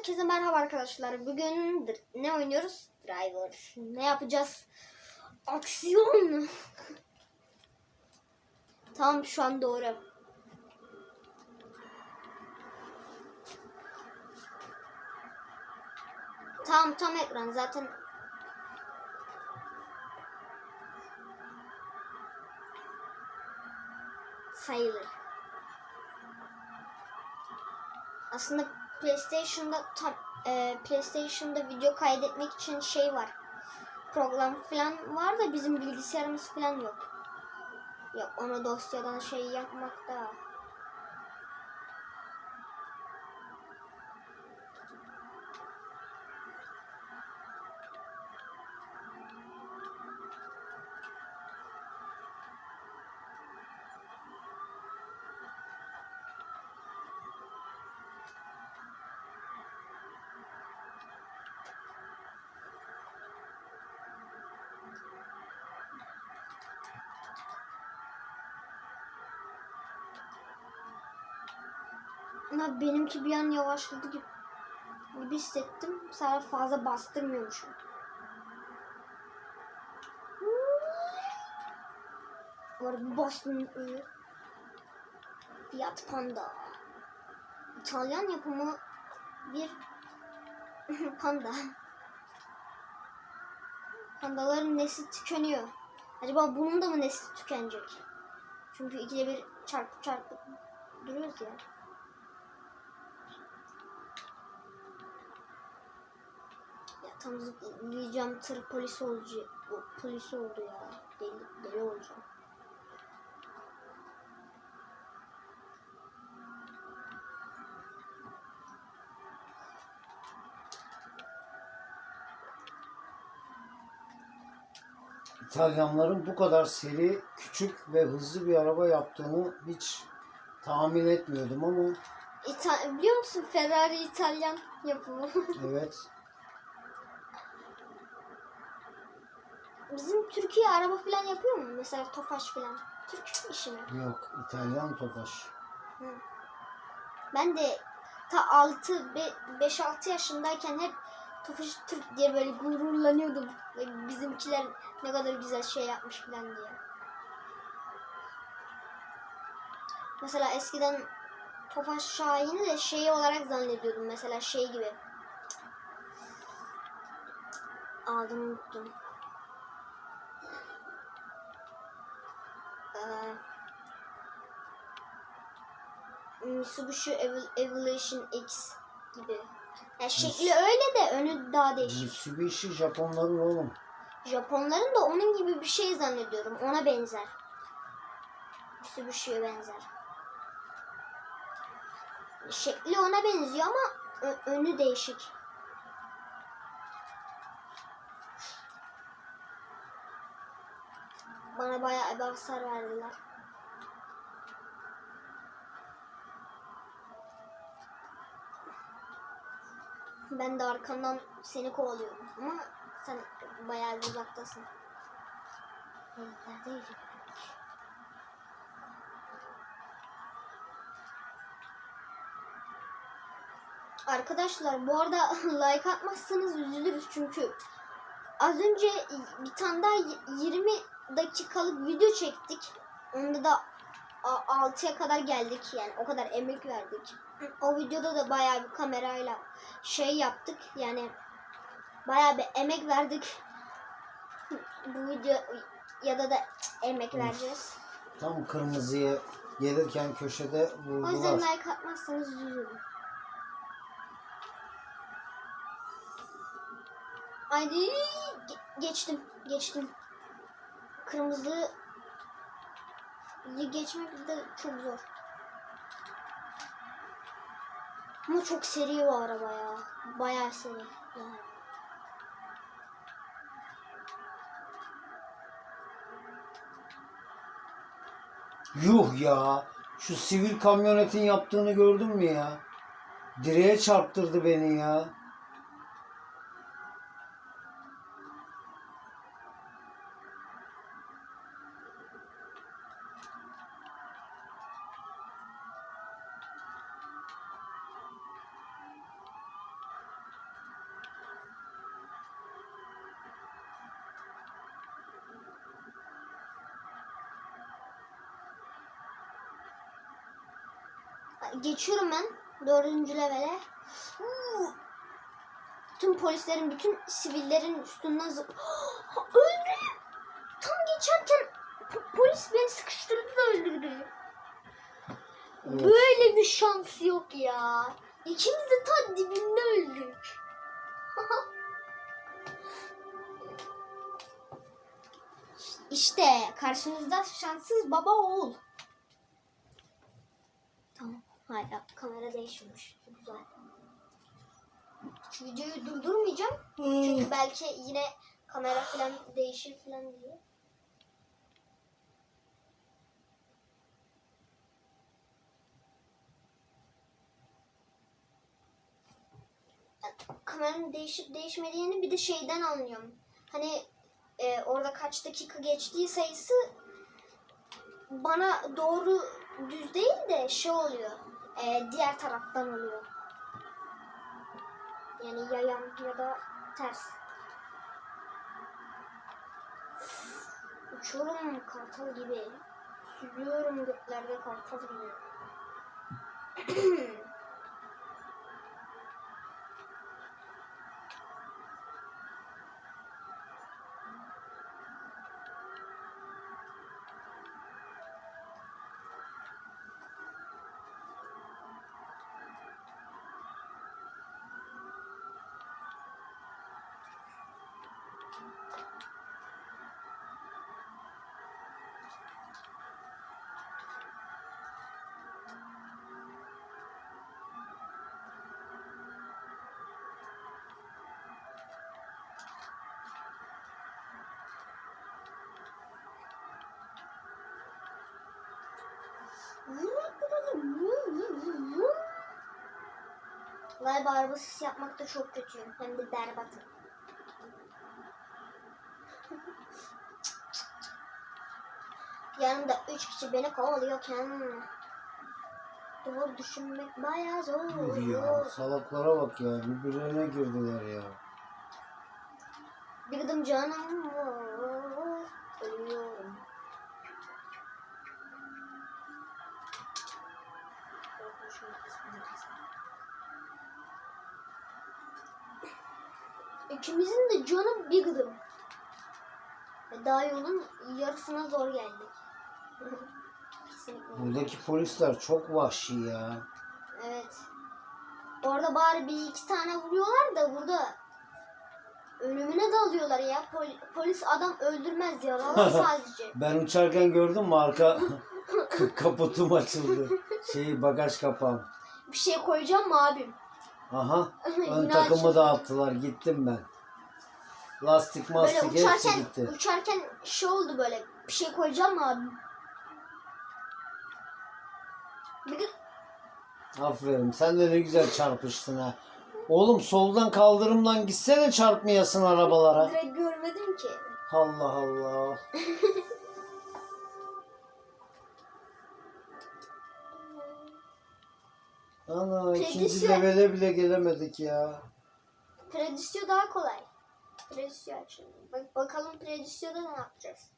Herkese merhaba arkadaşlar. Bugün ne oynuyoruz? Driver. Ne yapacağız? Aksiyon. tamam şu an doğru. Tamam tam ekran zaten. Sayılır. Aslında PlayStation'da tam e, PlayStation'da video kaydetmek için şey var. Program falan var da bizim bilgisayarımız falan yok. Yok onu dosyadan şey yapmakta. Ama benimki bir an yavaşladı gibi, hissettim. Bu sefer fazla bastırmıyormuşum. Var bir bastım öyle. Fiat Panda. İtalyan yapımı bir panda. Pandaların nesli tükeniyor. Acaba bunun da mı nesli tükenecek? Çünkü ikide bir çarpıp çarpıp duruyoruz ya. Ya tam zıplayacağım tır polis olacak. O polis oldu ya. Deli, deli olacağım. İtalyanların bu kadar seri, küçük ve hızlı bir araba yaptığını hiç tahmin etmiyordum ama İta biliyor musun Ferrari İtalyan yapımı. evet Bizim Türkiye araba falan yapıyor mu? Mesela Tofaş falan. Türk işi mi? yok İtalyan Tofaş. Ben de ta 6 5-6 yaşındayken hep Tofaş Türk diye böyle gururlanıyordum. Ve bizimkiler ne kadar güzel şey yapmış falan diye. Mesela eskiden Tofaş Şahin'i de şey olarak zannediyordum. Mesela şey gibi. Adını unuttum. Mitsubishi Evol- Evolution X gibi. Ya şekli öyle de önü daha değişik. Mitsubishi Japonların oğlum. Japonların da onun gibi bir şey zannediyorum. Ona benzer. Mitsubishi'ye benzer. Şekli ona benziyor ama önü değişik. Bana bayağı bir hasar verdiler. Ben de arkamdan seni kovalıyorum ama sen bayağı bir uzaktasın. Neredeydi? Arkadaşlar bu arada like atmazsanız üzülürüz çünkü az önce bir tane daha y- 20 dakikalık video çektik. Onda da a- 6'ya kadar geldik yani o kadar emek verdik. O videoda da bayağı bir kamerayla şey yaptık yani bayağı bir emek verdik. Bu video ya da da emek vereceğiz. Tam kırmızıya gelirken köşede O yüzden vurdular. like atmazsanız üzülürüm. Haydi ge- geçtim geçtim. Kırmızı geçmek de çok zor. Ama çok seri bu araba ya. Bayağı seri. Yani. Yuh ya. Şu sivil kamyonetin yaptığını gördün mü ya? Direğe çarptırdı beni ya. Geçiyorum ben dördüncü levele. Tüm polislerin, bütün sivillerin üstünden zıp... Öldü! Tam geçerken po- polis beni sıkıştırdı da öldürdü. Evet. Böyle bir şans yok ya. İkimiz de ta dibinde öldük. işte karşınızda şanssız baba oğul. Hala kamera değişmiş. Güzel. Şu videoyu durdurmayacağım. Çünkü belki yine kamera falan değişir falan diye. kameranın değişip değişmediğini bir de şeyden anlıyorum. Hani e, orada kaç dakika geçtiği sayısı bana doğru düz değil de şey oluyor. E, diğer taraftan oluyor. Yani yayan ya da ters. Uçuyorum kartal gibi. Süzüyorum göklerde kartal gibi. Galiba araba sesi yapmakta çok kötüyüm. Hem de berbatım. Yanımda üç kişi beni kovalıyorken doğru düşünmek bayağı zor. Yuh ya. Salaklara bak ya. Birbirlerine girdiler ya. Bir gıdım canım var. Ölüyorum. İkimizin de canı bir gıdım. Ve daha yolun yarısına zor geldik. Kesinlikle. Buradaki polisler çok vahşi ya. Evet. Orada bari bir iki tane vuruyorlar da burada ölümüne dalıyorlar ya. Pol- polis adam öldürmez diyorlar sadece. Ben uçarken gördün mü arka kaputum açıldı. Şey bagaj kapağım. Bir şey koyacağım mı abim? Aha. Ön Yine takımı dağıttılar. Gittim ben. Lastik Böyle mastik hepsi uçarken gitti. uçarken şey oldu böyle. Bir şey koyacağım mı abim? Bir Aferin. Sen de ne güzel çarpıştın ha. Oğlum soldan kaldırımdan gitsene çarpmayasın arabalara. direkt görmedim ki. Allah Allah. Ana ikinci Kedisi- levele bile gelemedik ya. Predisyo daha kolay. Predisyo açalım. Bak bakalım Predisyo'da ne yapacağız?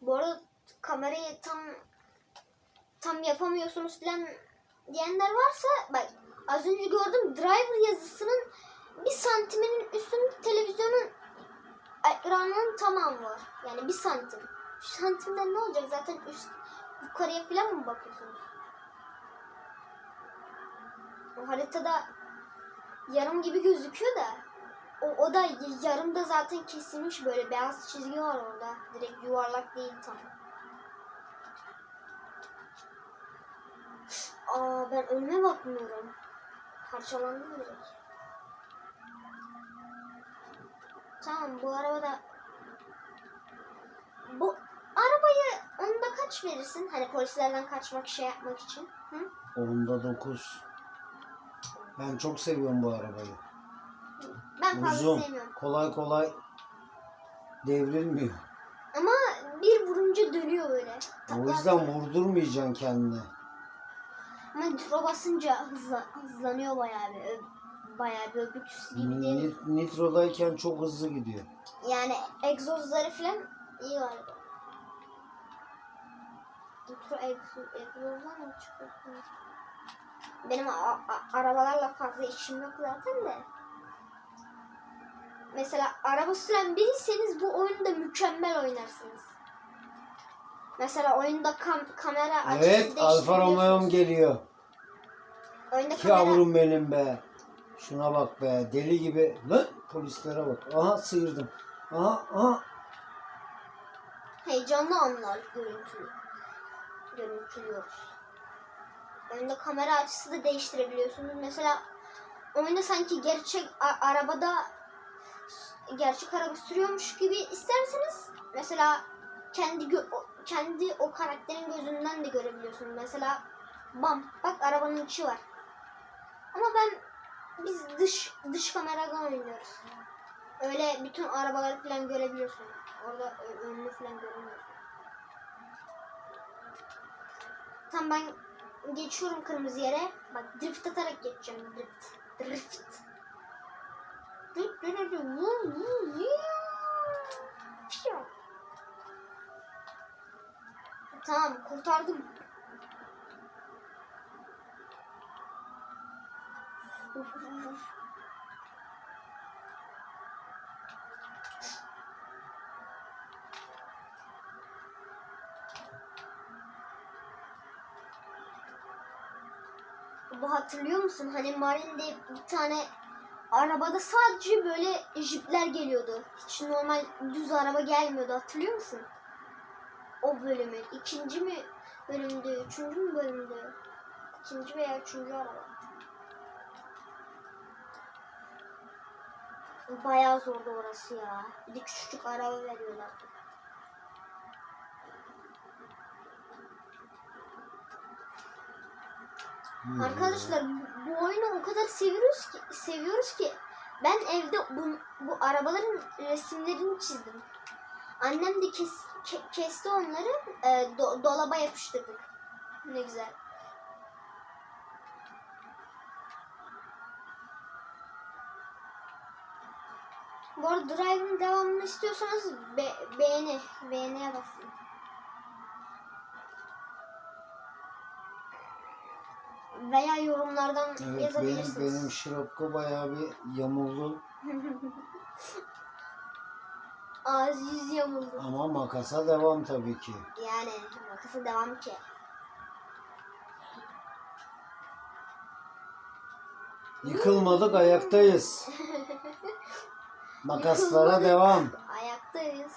Bu arada kamerayı tam tam yapamıyorsunuz falan diyenler varsa bak az önce gördüm driver yazısının bir santiminin üstünde televizyonun ekranının tamamı var. Yani bir santim. Santimden ne olacak zaten üst yukarıya falan mı bakıyorsunuz? O haritada yarım gibi gözüküyor da o, o da y- yarımda zaten kesilmiş böyle beyaz çizgi var orada. Direkt yuvarlak değil tam. Aa ben önüme bakmıyorum. Parçalandım direkt. Tamam bu arabada bu kaç verirsin? Hani polislerden kaçmak şey yapmak için. Hı? Onda 9. Ben çok seviyorum bu arabayı. Ben fazla Uzun. sevmiyorum. Kolay kolay devrilmiyor. Ama bir vurunca dönüyor böyle. O yüzden vurdurmayacaksın kendine. Ama nitro basınca hızla, hızlanıyor bayağı bir. Ö- Bayağı bir öbürküsü gibi değil. Nit- Nitrodayken çok hızlı gidiyor. Yani egzozları falan İyi galiba. Metro egzo- egzozlar mı çıkıyor? Benim a- arabalarla fazla işim yok zaten de. Mesela araba süren biriyseniz bu oyunu da mükemmel oynarsınız. Mesela oyunda kam- kamera açısı Evet Alfa Romeo'm geliyor. Oyunda kamera Yavrum benim be. Şuna bak be. Deli gibi. Lan polislere bak. Aha sıyırdım. Aha aha. heyecanlı anlar görüntülü. Görüntülüyoruz. Oyunda kamera açısı da değiştirebiliyorsunuz. Mesela oyunda sanki gerçek arabada gerçek araba sürüyormuş gibi isterseniz mesela kendi gö- kendi o karakterin gözünden de görebiliyorsunuz. Mesela bam bak arabanın içi var. Ama ben biz dış dış kameradan oynuyoruz. Öyle bütün arabaları falan görebiliyorsun. Orada önünü falan göremiyorsun. Tamam ben geçiyorum kırmızı yere. Bak drift atarak geçeceğim. Drift. Drift. Drift, drift, drift. Fiyo. Tamam kurtardım. Uf, uf, uf. Bu hatırlıyor musun? Hani Marin'de bir tane arabada sadece böyle jipler geliyordu. Hiç normal düz araba gelmiyordu. Hatırlıyor musun? O bölümü. ikinci mi bölümdü? Üçüncü mü bölümdü? İkinci veya üçüncü araba. Bayağı zordu orası ya. Bir de küçücük araba veriyorlardı. Arkadaşlar bu- oyunu o kadar seviyoruz ki seviyoruz ki ben evde bu, bu arabaların resimlerini çizdim. Annem de kes, ke- kesti onları e, do- dolaba yapıştırdık. Ne güzel. Bu arada Drive'ın devamını istiyorsanız be- beğeni, beğeniye basın. Veya yorumlardan Evet benim yazabilirsiniz. benim şirokko bayağı bir yamuldu yüz yamuldu. ama makasa devam tabii ki. Yani makası devam ki. Yıkılmadık ayaktayız. Makaslara Yıkılmadık. devam. Ayaktayız.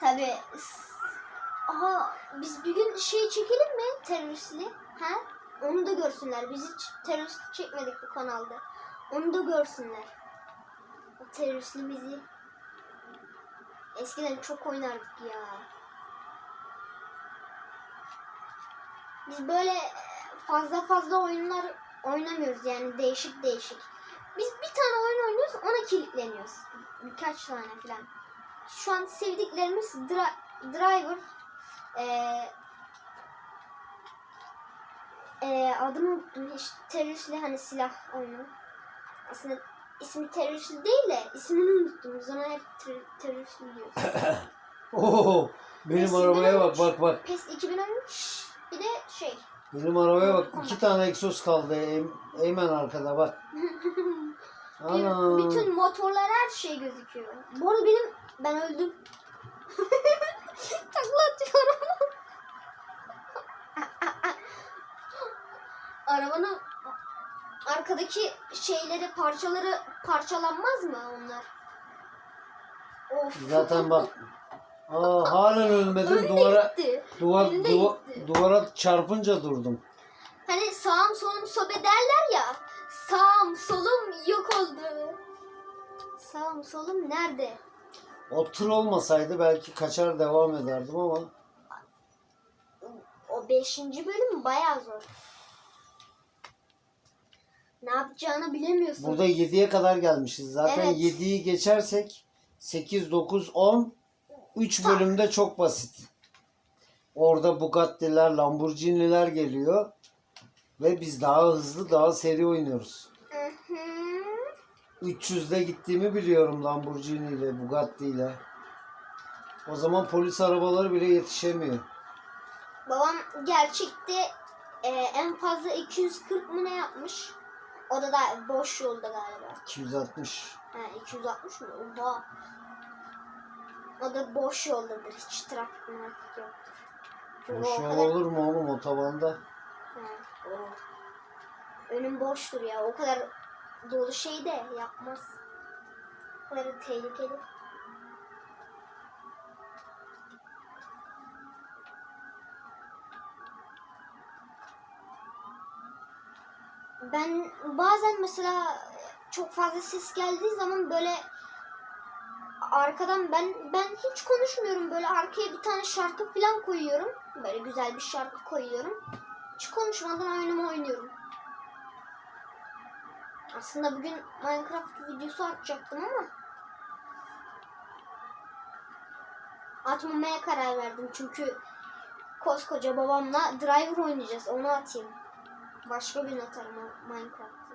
Tabi. Aha biz bir gün şey çekelim mi teröristli? Ha? Onu da görsünler. Biz hiç terörist çekmedik bu kanalda. Onu da görsünler. O teröristli bizi. Eskiden çok oynardık ya. Biz böyle fazla fazla oyunlar oynamıyoruz yani değişik değişik. Biz bir tane oyun oynuyoruz ona kilitleniyoruz. Birkaç tane falan. Şu an sevdiklerimiz Dri- Driver, ee, ee, adını unuttum. Hiç teröristli hani silah oyunu. Aslında ismi teröristli değil de ismini unuttum. Biz ona hep ter- teröristli diyoruz. Oo, benim Resimden arabaya bak bak bak. PES 2013 bir de şey Benim arabaya bak. iki tane egzoz kaldı. Ey- Eymen arkada bak. Ana. Bütün motorlar her şey gözüküyor. Bu arada benim ben öldüm. Takla atıyorum. Arabanın arkadaki şeyleri parçaları parçalanmaz mı onlar? Of. Zaten bak. Aa, halen ölmedim. Önüne Duvara gitti. duvar, Önüne duva- gitti. duvara çarpınca durdum. Hani sağım solum sobe derler ya. Sağım solum yok oldu. Sağım solum nerede? O tır olmasaydı belki kaçar devam ederdim ama O beşinci bölüm bayağı zor. Ne yapacağını bilemiyorsun. burada 7'ye kadar gelmişiz. Zaten Evet. 7'yi geçersek 8, 9, 10 3 Tak. bölümde çok basit. Orada Bugatti'ler, Lamborghini'ler geliyor ve biz daha hızlı, daha seri oynuyoruz. Hı hı. 300'de gittiğimi biliyorum Lamborghini ile, Bugatti ile. O zaman polis arabaları bile yetişemiyor. Babam gerçekte e, en fazla 240 mı ne yapmış? O da da boş yolda galiba. 260. Ha 260 mı? Oha. O da boş yoldadır. Hiç trafik mırafik yoktur. Çünkü Boş o yol kadar... olur mu oğlum otobanda? Ha, o. Önüm boştur ya. O kadar dolu şey de yapmaz. O kadar da tehlikeli. Ben bazen mesela çok fazla ses geldiği zaman böyle arkadan ben ben hiç konuşmuyorum böyle arkaya bir tane şarkı falan koyuyorum. Böyle güzel bir şarkı koyuyorum. Hiç konuşmadan oyunumu oynuyorum. Aslında bugün Minecraft videosu atacaktım ama atmamaya karar verdim çünkü koskoca babamla driver oynayacağız onu atayım. Başka gün atarım Minecraft'ı.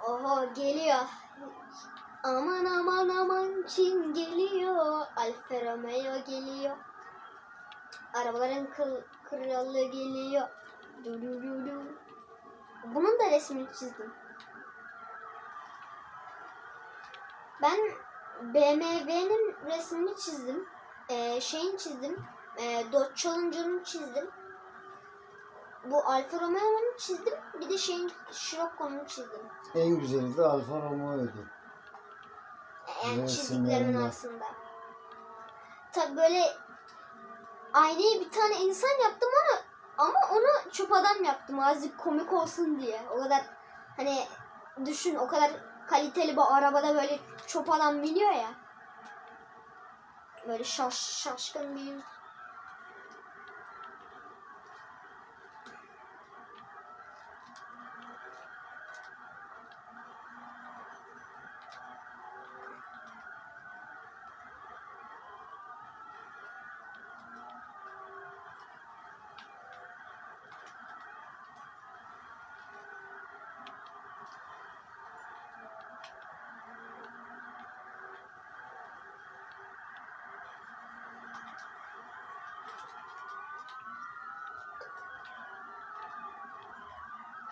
Oho geliyor. Aman aman aman kim geliyor? Alfa Romeo geliyor. Arabaların kıl, kralı geliyor. Du du du du. Bunun da resmini çizdim. Ben BMW'nin resmini çizdim. Ee, şeyin çizdim. Ee, Dodge Challenger'ın çizdim. Bu Alfa Romeo'nun çizdim. Bir de şeyin Scirocco'nun çizdim. En güzeli de Alfa Romeo'ydu. Yani Resimlerinde. çizdiklerimin arasında. Tabi böyle aynayı bir tane insan yaptım onu ama onu çöp adam yaptım azıcık komik olsun diye. O kadar hani düşün o kadar kaliteli bir arabada böyle çöp adam biniyor ya. Böyle şaş, şaşkın bir yüz.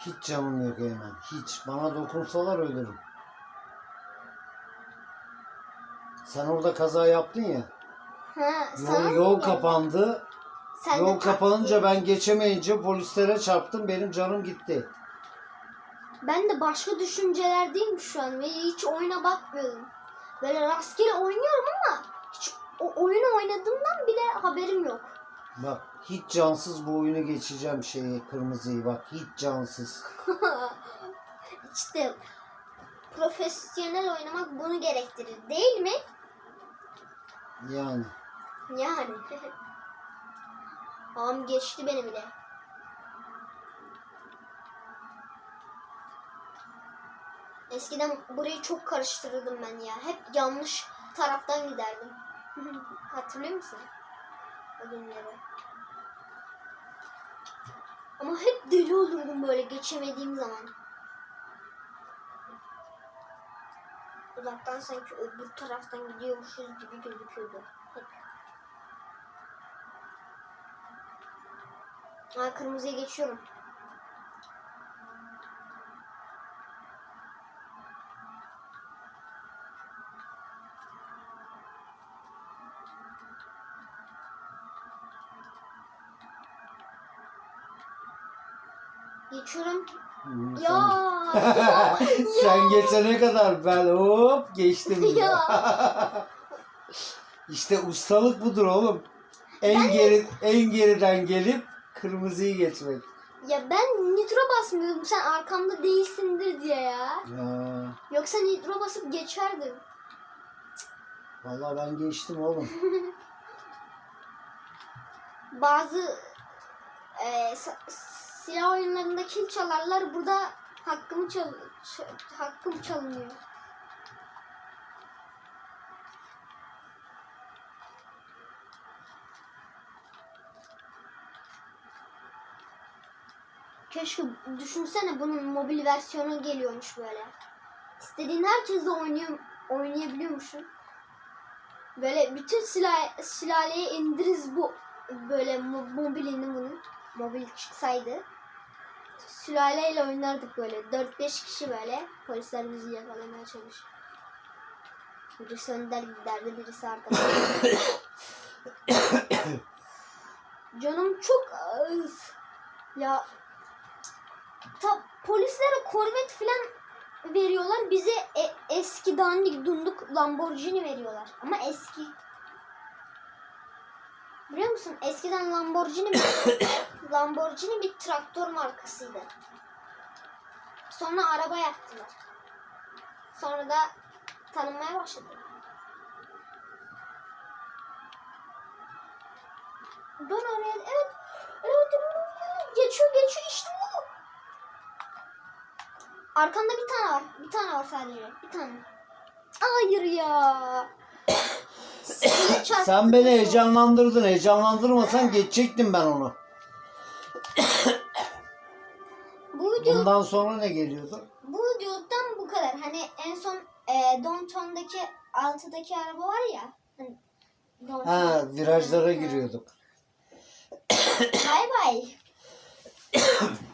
Hiç canım yok Eymen. Hiç. Bana dokunsalar ölürüm. Sen orada kaza yaptın ya. Ha, sana Yol, yol kapandı. Sen de Yol tak- kapanınca ben geçemeyince polislere çarptım. Benim canım gitti. Ben de başka düşüncelerdeyim şu an ve hiç oyuna bakmıyorum. Böyle rastgele oynuyorum ama hiç o oyunu oynadığımdan bile haberim yok. Bak hiç cansız bu oyunu geçeceğim şeyi kırmızıyı bak hiç cansız. İşte profesyonel oynamak bunu gerektirir değil mi? Yani. Yani. Ağam geçti beni bile. Eskiden burayı çok karıştırırdım ben ya. Hep yanlış taraftan giderdim. Hatırlıyor musun? Günleri. Ama hep deli olurdum böyle geçemediğim zaman. Uzaktan sanki öbür taraftan gidiyormuşuz gibi gözüküyordu. Hep. Aa, kırmızıya geçiyorum. Hı, sen- Ya. ya. Sen geçene kadar ben hop geçtim bile. Ya. işte ustalık budur oğlum. En geri en geriden gelip kırmızıyı geçmek. Ya ben nitro basmıyordum sen arkamda değilsindir diye ya. Ya, Yoksa nitro basıp geçerdim. vallahi ben geçtim oğlum. Bazı e, silah oyunlarında kil çalarlar. Burada hakkımı çal hakkım çalınıyor. Keşke düşünsene bunun mobil versiyonu geliyormuş böyle. İstediğin herkesle oynuyor, oynayabiliyormuşsun. Böyle bütün silah, silaheye indiriz bu böyle mobilini bunun. Mobil çıksaydı. Sülaleyle oynardık böyle. 4-5 kişi böyle. Polisler bizi yakalamaya çalışır. Birisi önder giderdi, birisi arkada. Canım çok ağır. Ya ta, polislere korvet falan veriyorlar. Bize e- eski dandik dunduk Lamborghini veriyorlar. Ama eski. Biliyor musun? Eskiden Lamborghini Lamborghini bir traktör markasıydı. Sonra araba yaptılar. Sonra da tanınmaya başladı. Dön oraya. Evet. Evet. Geçiyor geçiyor işte bu. Arkanda bir tane var. Bir tane var sadece. Bir tane. Hayır ya. Sen beni heyecanlandırdın. Heyecanlandırmasan geçecektim ben onu. Bundan sonra ne geliyordu? bu videodan bu kadar. Hani en son e, Downtown'daki altıdaki araba var ya. Hani. Ha virajlara giriyorduk. Bay bay.